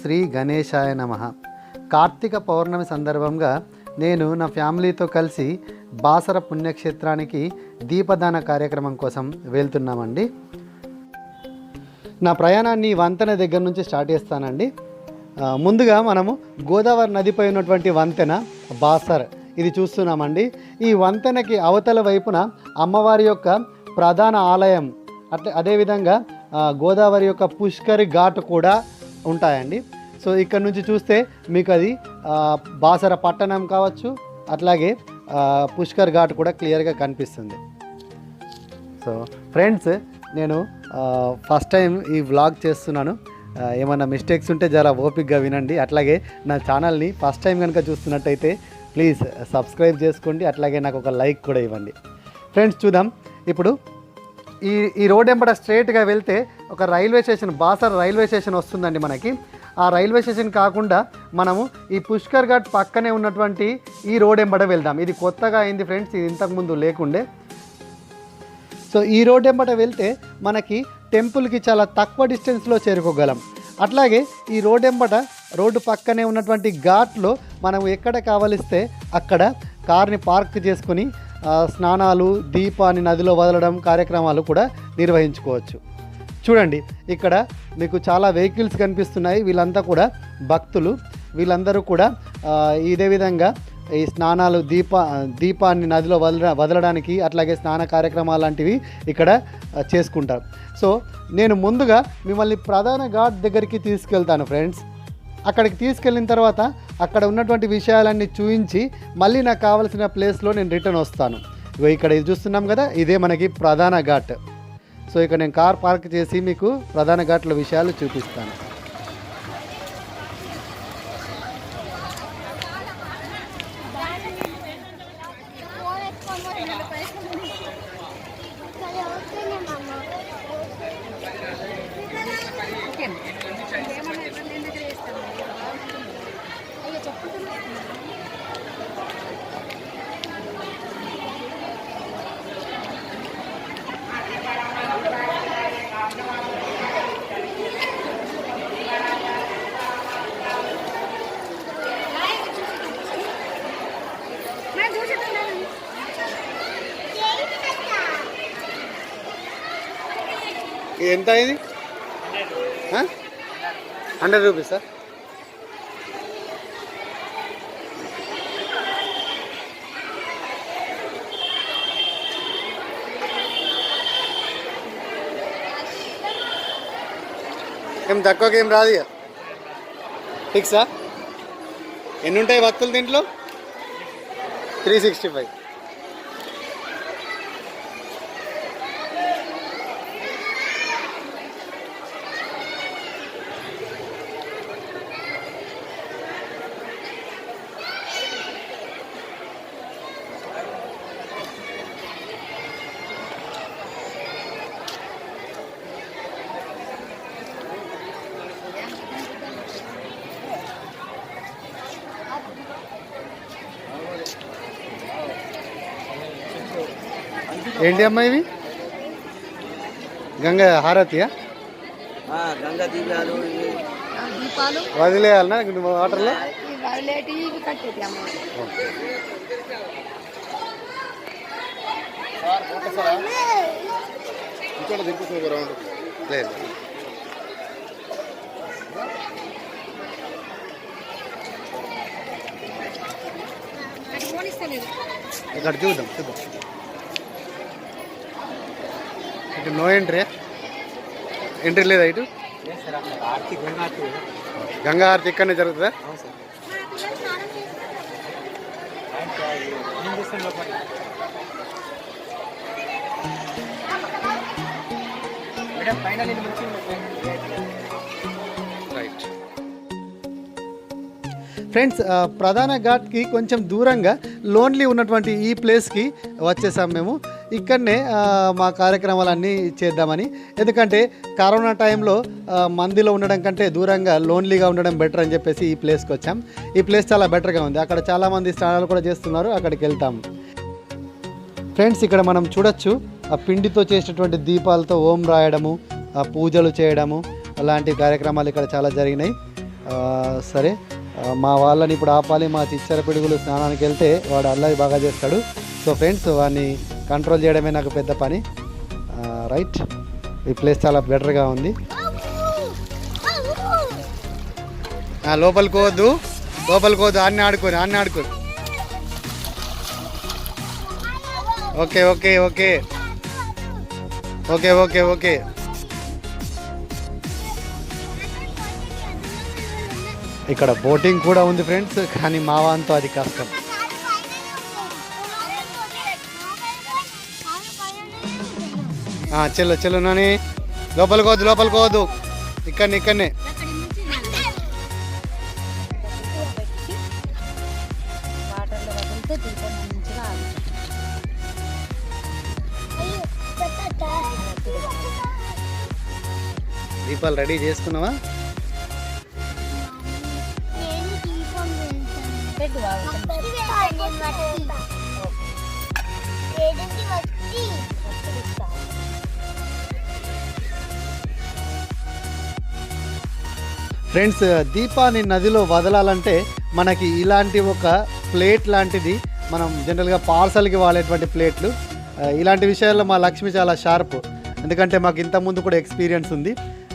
శ్రీ గణేశాయ నమ. కార్తీక పౌర్ణమి సందర్భంగా నేను నా ఫ్యామిలీతో కలిసి బాసర పుణ్యక్షేత్రానికి దీపదాన కార్యక్రమం కోసం వెళ్తున్నామండి. నా ప్రయాణాన్ని వంతెన దగ్గర నుంచి స్టార్ట్ చేస్తానండి. ముందుగా మనము గోదావరి నదిపై ఉన్నటువంటి వంతెన బాసర్ ఇది చూస్తున్నామండి. ఈ వంతెనకి అవతల వైపున అమ్మవారి యొక్క ప్రధాన ఆలయం అట్లా అదేవిధంగా గోదావరి యొక్క పుష్కరి ఘాట్ కూడా ఉంటాయండి. సో ఇక్కడ నుంచి చూస్తే మీకు అది బాసర పట్టణం కావచ్చు అట్లాగే పుష్కర్ ఘాట్ కూడా క్లియర్గా కనిపిస్తుంది. సో ఫ్రెండ్స్ నేను ఫస్ట్ టైం ఈ వ్లాగ్ చేస్తున్నాను. ఏమైనా మిస్టేక్స్ ఉంటే జరా ఓపిక్గా వినండి. అట్లాగే నా ఛానల్ని ఫస్ట్ టైం కనుక చూస్తున్నట్టయితే ప్లీజ్ సబ్స్క్రైబ్ చేసుకోండి. అట్లాగే నాకు ఒక లైక్ కూడా ఇవ్వండి. ఫ్రెండ్స్ చూద్దాం. ఇప్పుడు ఈ ఈ రోడ్ వెంబడ స్ట్రైట్గా వెళ్తే ఒక railway station Basar railway station వస్తుందండి మనకి. ఆ రైల్వే స్టేషన్ కాకుండా మనము ఈ పుష్కర్ ఘాట్ పక్కనే ఉన్నటువంటి ఈ రోడ్ ఎంబడ వెళ్దాం. ఇది కొత్తగా అయింది ఫ్రెండ్స్ ఇది ఇంతకుముందు లేకుండే. సో ఈ రోడ్ ఎంబట వెళ్తే మనకి టెంపుల్కి చాలా తక్కువ డిస్టెన్స్లో చేరుకోగలం. అట్లాగే ఈ రోడ్ ఎంబట రోడ్డు పక్కనే ఉన్నటువంటి ఘాట్లో మనం ఎక్కడ కావలిస్తే అక్కడ కార్ని పార్క్ చేసుకొని స్నానాలు దీపాన్ని నదిలో వదలడం కార్యక్రమాలు కూడా నిర్వహించుకోవచ్చు. చూడండి ఇక్కడ మీకు చాలా వెహికల్స్ కనిపిస్తున్నాయి. వీళ్ళంతా కూడా భక్తులు. వీళ్ళందరూ కూడా ఇదే విధంగా ఈ స్నానాలు దీప దీపాన్ని నదిలో వదల వదలడానికి అట్లాగే స్నాన కార్యక్రమాలు లాంటివి ఇక్కడ చేసుకుంటారు. సో నేను ముందుగా మిమ్మల్ని ప్రధాన ఘాట్ దగ్గరికి తీసుకెళ్తాను ఫ్రెండ్స్. అక్కడికి తీసుకెళ్ళిన తర్వాత అక్కడ ఉన్నటువంటి విషయాలన్నీ చూపించి మళ్ళీ నాకు కావాల్సిన ప్లేస్లో నేను రిటర్న్ వస్తాను. ఇక్కడ ఇది చూస్తున్నాం కదా ఇదే మనకి ప్రధాన ఘాట్. సో ఇక్కడ నేను కార్ పార్క్ చేసి మీకు ప్రధాన ఘాట్ల విషయాలు చూపిస్తాను. ఎంత ఇది హండ్రెడ్ రూపీస్ సార్ ఏం తక్కువకి ఏం రాదు ఇక. ఫిక్సా ఎన్ని ఉంటాయి భక్తులు దీంట్లో? త్రీ సిక్స్టీ ఫైవ్ ఏంటి అమ్మా ఇవి? గంగ హారతియా? ఆ, గంగా దీపాలు వదిలేయాలనా? వాటర్లో? దింపుకో రౌండ్ లేదు. ఇక్కడ చూద్దాం చూద్దాం ఇటు నో ఎంట్రీ. ఎంట్రీ లేదా ఇటు? గంగా ఆర్తి ఇక్కడనే జరుగుతుందా? రైట్ ఫ్రెండ్స్ ప్రధాన ఘాట్కి కొంచెం దూరంగా లోన్లీ ఉన్నటువంటి ఈ ప్లేస్కి వచ్చేసాం మేము. ఇక్కడనే మా కార్యక్రమాలన్నీ చేద్దామని. ఎందుకంటే కరోనా టైంలో మందిలో ఉండడం కంటే దూరంగా లోన్లీగా ఉండడం బెటర్ అని చెప్పేసి ఈ ప్లేస్కి వచ్చాం. ఈ ప్లేస్ చాలా బెటర్గా ఉంది. అక్కడ చాలామంది స్నానాలు కూడా చేస్తున్నారు. అక్కడికి వెళ్తాం. ఫ్రెండ్స్ ఇక్కడ మనం చూడొచ్చు ఆ పిండితో చేసినటువంటి దీపాలతో ఓం రాయడము ఆ పూజలు చేయడము అలాంటి కార్యక్రమాలు ఇక్కడ చాలా జరిగినాయి. సరే మా వాళ్ళని ఇప్పుడు ఆపాలి. మా చిచ్చర పిడుగులు స్నానానికి వెళ్తే వాడు అల్లరి బాగా చేస్తాడు. సో ఫ్రెండ్స్ వాడిని కంట్రోల్ చేయడమే నాకు పెద్ద పని. రైట్. ఈ ప్లేస్ చాలా బెటర్గా ఉంది. లోపలికి పోవద్దు లోపలికి పోవద్దు అన్నీ ఆడుకొని అన్నీ ఆడుకోరు okay okay okay. Okay okay okay. ఇక్కడ బోటింగ్ కూడా ఉంది ఫ్రెండ్స్. కానీ మా అది కష్టం. చెల్లు చెల్లు నాని లోపలికి వద్దు లోపలికి పోవద్దు ఇక్కడనే ఇక్కడనే. దీపాలు రెడీ చేసుకున్నావా? పెట్టు. ఫ్రెండ్స్ దీపాన్ని నదిలో వదలాలంటే మనకి ఇలాంటి ఒక ప్లేట్ లాంటిది మనం జనరల్గా పార్సల్కి వాడేటువంటి ప్లేట్లు. ఇలాంటి విషయాల్లో మా లక్ష్మి చాలా షార్ప్. ఎందుకంటే మాకు ఇంత ముందు కూడా ఎక్స్పీరియన్స్ ఉంది.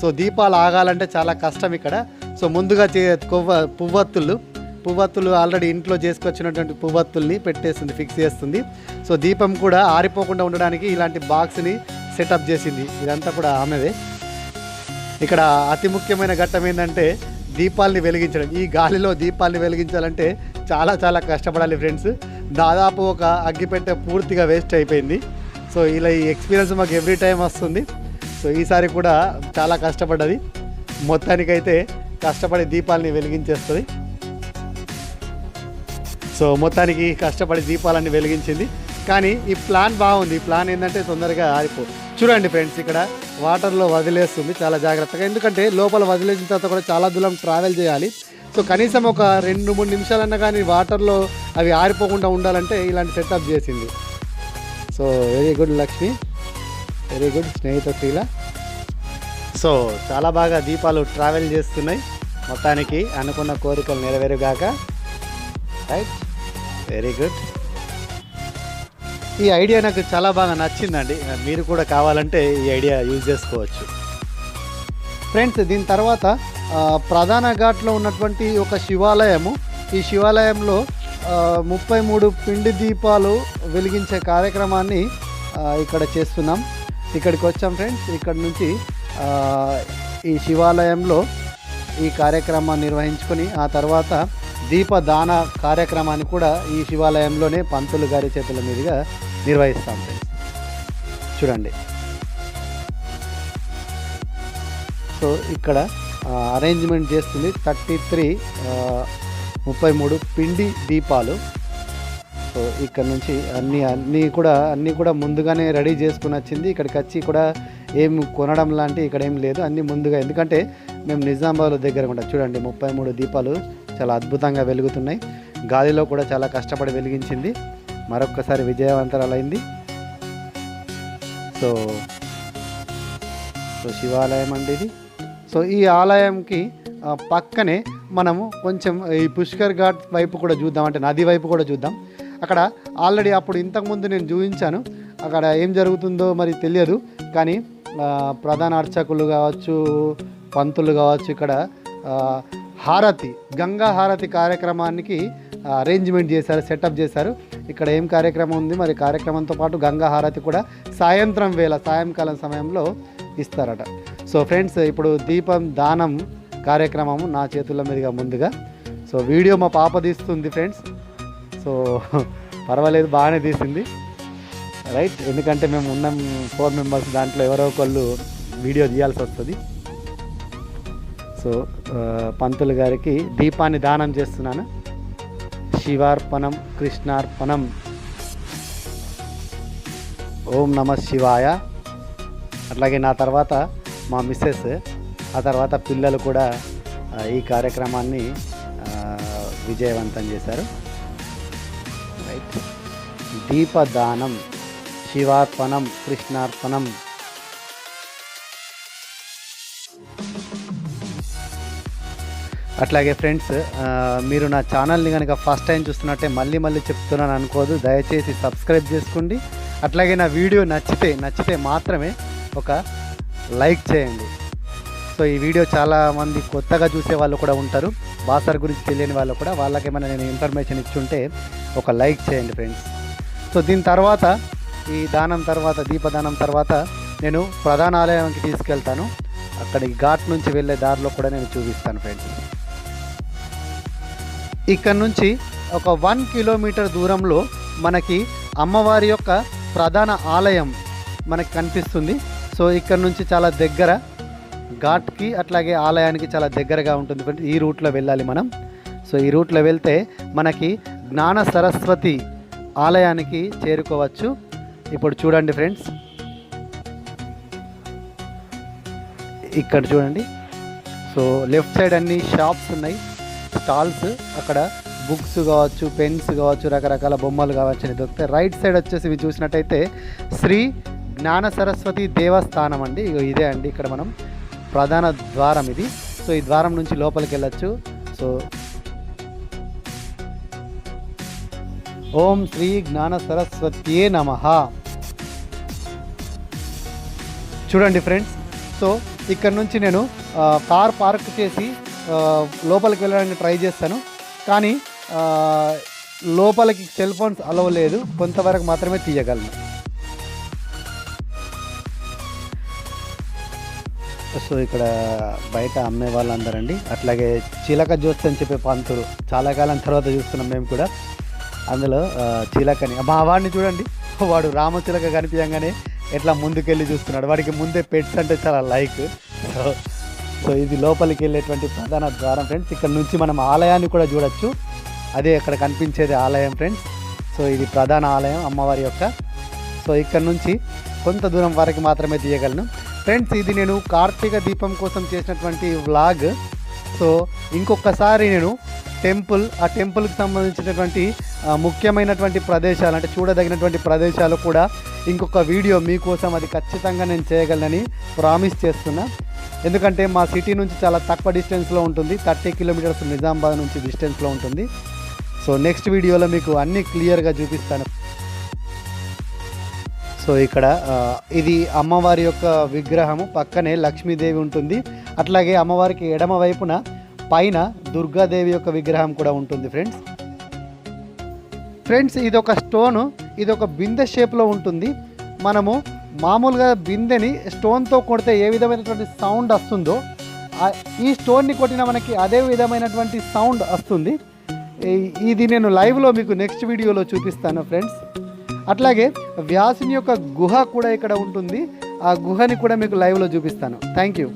సో దీపాలు ఆగాలంటే చాలా కష్టం ఇక్కడ. సో ముందుగా చే కొవ్వ పువ్వత్తులు. పువ్వత్తులు ఆల్రెడీ ఇంట్లో చేసుకొచ్చినటువంటి పువ్వత్తుల్ని పెట్టేస్తుంది ఫిక్స్ చేస్తుంది. సో దీపం కూడా ఆరిపోకుండా ఉండడానికి ఇలాంటి బాక్స్ని సెటప్ చేసింది. ఇదంతా కూడా ఆమెదే. ఇక్కడ అతి ముఖ్యమైన ఘట్టం ఏంటంటే దీపాల్ని వెలిగించడం. ఈ గాలిలో దీపాల్ని వెలిగించాలంటే చాలా చాలా కష్టపడాలి ఫ్రెండ్స్. దాదాపు ఒక అగ్గిపెట్టె పూర్తిగా వేస్ట్ అయిపోయింది. సో ఇలా ఈ ఎక్స్పీరియన్స్ మాకు ఎవ్రీ టైం వస్తుంది. సో ఈసారి కూడా చాలా కష్టపడ్డది. మొత్తానికైతే కష్టపడి దీపాలని వెలిగించేస్తుంది. సో మొత్తానికి కష్టపడి దీపాలన్నీ వెలిగించింది. కానీ ఈ ప్లాన్ బాగుంది. ఈ ప్లాన్ ఏంటంటే తొందరగా ఆరిపో చూడండి ఫ్రెండ్స్ ఇక్కడ వాటర్లో వదిలేస్తుంది చాలా జాగ్రత్తగా. ఎందుకంటే లోపల వదిలేసిన తర్వాత కూడా చాలా దూరం ట్రావెల్ చేయాలి. సో కనీసం ఒక రెండు మూడు నిమిషాలన్నా కానీ వాటర్లో అవి ఆరిపోకుండా ఉండాలంటే ఇలాంటి సెటప్ చేసింది. So very good Lakshmi. Very good స్నేహితుల సో చాలా బాగా దీపాలు ట్రావెల్ చేస్తున్నాయి. మొత్తానికి అనుకున్న కోరికలు నెరవేరుగాక. రైట్ వెరీ గుడ్ ఈ ఐడియా నాకు చాలా బాగా నచ్చిందండి. మీరు కూడా కావాలంటే ఈ ఐడియా యూజ్ చేసుకోవచ్చు. ఫ్రెండ్స్ దీని తర్వాత ప్రధాన ఘాట్లో ఉన్నటువంటి ఒక శివాలయము. ఈ శివాలయంలో ముప్పై మూడు పిండి దీపాలు వెలిగించే కార్యక్రమాన్ని ఇక్కడ చేస్తున్నాం. ఇక్కడికి వచ్చాం ఫ్రెండ్స్. ఇక్కడ నుంచి ఈ శివాలయంలో ఈ కార్యక్రమాన్ని నిర్వహించుకొని ఆ తర్వాత దీపదాన కార్యక్రమాన్ని కూడా ఈ శివాలయంలోనే పంతులు గారి చేతుల మీదుగా నిర్వహిస్తాం చూడండి. సో ఇక్కడ అరేంజ్మెంట్ చేస్తుంది థర్టీ త్రీ ముప్పై మూడు పిండి దీపాలు. సో ఇక్కడ నుంచి అన్నీ అన్నీ కూడా అన్నీ కూడా ముందుగానే రెడీ చేసుకుని వచ్చింది. ఇక్కడికి వచ్చి కూడా ఏం కొనడం లాంటి ఇక్కడ ఏం లేదు. అన్నీ ముందుగా ఎందుకంటే మేము నిజామాబాద్ దగ్గర ఉంటాం. చూడండి ముప్పై మూడు దీపాలు చాలా అద్భుతంగా వెలుగుతున్నాయి. గాలిలో కూడా చాలా కష్టపడి వెలిగించింది. మరొక్కసారి విజయవంతరాలైంది. సో సో శివాలయం అండి ఇది. సో ఈ ఆలయంకి పక్కనే మనము కొంచెం ఈ పుష్కర్ ఘాట్ వైపు కూడా చూద్దాం అంటే నది వైపు కూడా చూద్దాం. అక్కడ ఆల్రెడీ అప్పుడు ఇంతకుముందు నేను చూపించాను. అక్కడ ఏం జరుగుతుందో మరి తెలియదు. కానీ ప్రధాన అర్చకులు కావచ్చు పంతులు కావచ్చు ఇక్కడ హారతి గంగా హారతి కార్యక్రమానికి అరేంజ్మెంట్ చేశారు సెటప్ చేశారు. ఇక్కడ ఏం కార్యక్రమం ఉంది? మరి కార్యక్రమంతో పాటు గంగా హారతి కూడా సాయంత్రం వేళ సాయంకాలం సమయంలో ఇస్తారట. సో ఫ్రెండ్స్ ఇప్పుడు దీపం దానం కార్యక్రమం నా చేతుల మీదుగా ముందుగా. సో వీడియో మా పాప తీస్తుంది ఫ్రెండ్స్. సో పర్వాలేదు బాగానే తీసింది. రైట్ ఎందుకంటే మేము ఉన్నాం ఫోర్ మెంబర్స్ దాంట్లో ఎవరో ఒకళ్ళు వీడియో తీయాల్సి వస్తుంది. సో పంతులు గారికి దీపాన్ని దానం చేస్తున్నాను. శివార్పణం కృష్ణార్పణం. ఓం నమ శివాయ. అట్లాగే నా తర్వాత మా మిస్సెస్ ఆ తర్వాత పిల్లలు కూడా ఈ కార్యక్రమాన్ని విజయవంతం చేశారు. రైట్. దీపదానం శివార్పణం కృష్ణార్పణం. అట్లాగే ఫ్రెండ్స్ మీరు నా ఛానల్ని కనుక ఫస్ట్ టైం చూస్తున్నట్టే మళ్ళీ మళ్ళీ చెప్తున్నాను అనుకోదు. దయచేసి సబ్స్క్రైబ్ చేసుకోండి. అట్లాగే నా వీడియో నచ్చితే నచ్చితే మాత్రమే ఒక లైక్ చేయండి. సో ఈ వీడియో చాలా మంది కొత్తగా చూసే వాళ్ళు కూడా ఉంటారు. బాసర్ గురించి తెలియని వాళ్ళు కూడా వాళ్ళకి ఏమైనా నేను ఇన్ఫర్మేషన్ ఇచ్చుంటే ఒక లైక్ చేయండి ఫ్రెండ్స్. సో దీని తర్వాత ఈ దానం తర్వాత దీపదానం తర్వాత నేను ప్రధాన ఆలయానికి తీసుకెళ్తాను. అక్కడికి ఘాట్ నుంచి వెళ్ళే దారిలో కూడా నేను చూపిస్తాను ఫ్రెండ్స్. ఇక్కడ నుంచి ఒక వన్ కిలోమీటర్ దూరంలో మనకి అమ్మవారి యొక్క ప్రధాన ఆలయం మనకి కనిపిస్తుంది. సో ఇక్కడ నుంచి చాలా దగ్గర ఘాట్కి అట్లాగే ఆలయానికి చాలా దగ్గరగా ఉంటుంది ఫ్రెండ్స్. ఈ రూట్లో వెళ్ళాలి మనం. సో ఈ రూట్లో వెళ్తే మనకి జ్ఞాన సరస్వతి ఆలయానికి చేరుకోవచ్చు. ఇప్పుడు చూడండి ఫ్రెండ్స్. ఇక్కడ చూడండి. సో లెఫ్ట్ సైడ్ అన్ని షాప్స్ ఉన్నాయి. స్టాల్స్ అక్కడ బుక్స్ కావచ్చు పెన్స్ కావచ్చు రకరకాల బొమ్మలు కావచ్చు అని దొరుకుతాయి రైట్ సైడ్ వచ్చేసి ఇవి చూసినట్టయితే శ్రీ జ్ఞాన సరస్వతి దేవస్థానం అండి. ఇదే అండి ఇక్కడ మనం ప్రధాన ద్వారం ఇది. సో ఈ ద్వారం నుంచి లోపలికి వెళ్ళచ్చు. సో ఓం శ్రీ జ్ఞాన సరస్వతియే నమ. చూడండి ఫ్రెండ్స్. సో ఇక్కడ నుంచి నేను కార్ పార్క్ చేసి లోపలికి వెళ్ళడానికి ట్రై చేస్తాను. కానీ లోపలికి సెల్ ఫోన్స్ అలవ్ లేదు. కొంతవరకు మాత్రమే తీయగలను. సో ఇక్కడ బయట అమ్మే వాళ్ళందరండి. అట్లాగే చిలక జ్యోతి అని చెప్పే పంతులు చాలా కాలం తర్వాత చూస్తున్నాం మేము కూడా. అందులో చీలకని చిలకని మా వాడిని చూడండి. వాడు రామచిలక కనిపించగానే ఎట్లా ముందుకెళ్ళి చూస్తున్నాడు. వాడికి ముందే పెట్స్ అంటే చాలా లైక్. సో సో ఇది లోపలికి వెళ్ళేటువంటి ప్రధాన ద్వారం ఫ్రెండ్స్ ఇక్కడ నుంచి మనం ఆలయాన్ని కూడా చూడొచ్చు. అదే అక్కడ కనిపించేది ఆలయం ఫ్రెండ్స్ సో ఇది ప్రధాన ఆలయం అమ్మవారి యొక్క. సో ఇక్కడ నుంచి కొంత దూరం వరకు మాత్రమే తీయగలను. ఫ్రెండ్స్ ఇది నేను కార్తీక దీపం కోసం చేసినటువంటి వ్లాగ్. సో ఇంకొకసారి నేను టెంపుల్ ఆ టెంపుల్కి సంబంధించినటువంటి ముఖ్యమైనటువంటి ప్రదేశాలు అంటే చూడదగినటువంటి ప్రదేశాలు కూడా ఇంకొక వీడియో మీకోసం అది ఖచ్చితంగా నేను చేయగలనని ప్రామిస్ చేస్తున్నా. ఎందుకంటే మా సిటీ నుంచి చాలా తక్కువ డిస్టెన్స్లో ఉంటుంది. థర్టీ కిలోమీటర్స్ నిజామాబాద్ నుంచి డిస్టెన్స్లో ఉంటుంది. సో నెక్స్ట్ వీడియోలో మీకు అన్నీ క్లియర్గా చూపిస్తాను. సో ఇక్కడ ఇది అమ్మవారి యొక్క విగ్రహము. పక్కనే లక్ష్మీదేవి ఉంటుంది. అట్లాగే అమ్మవారికి ఎడమ వైపున పైన దుర్గాదేవి యొక్క విగ్రహం కూడా ఉంటుంది ఫ్రెండ్స్. ఫ్రెండ్స్ ఇది ఒక స్టోను. ఇది ఒక బిందె షేప్లో ఉంటుంది. మనము మామూలుగా బిందెని స్టోన్తో కొడితే ఏ విధమైనటువంటి సౌండ్ వస్తుందో ఈ స్టోన్ని కొట్టిన మనకి అదే విధమైనటువంటి సౌండ్ వస్తుంది. ఇది నేను లైవ్లో మీకు నెక్స్ట్ వీడియోలో చూపిస్తాను ఫ్రెండ్స్. అట్లాగే వ్యాసుని యొక్క గుహ కూడా ఇక్కడ ఉంటుంది. ఆ గుహని కూడా మీకు లైవ్లో చూపిస్తాను. Thank you.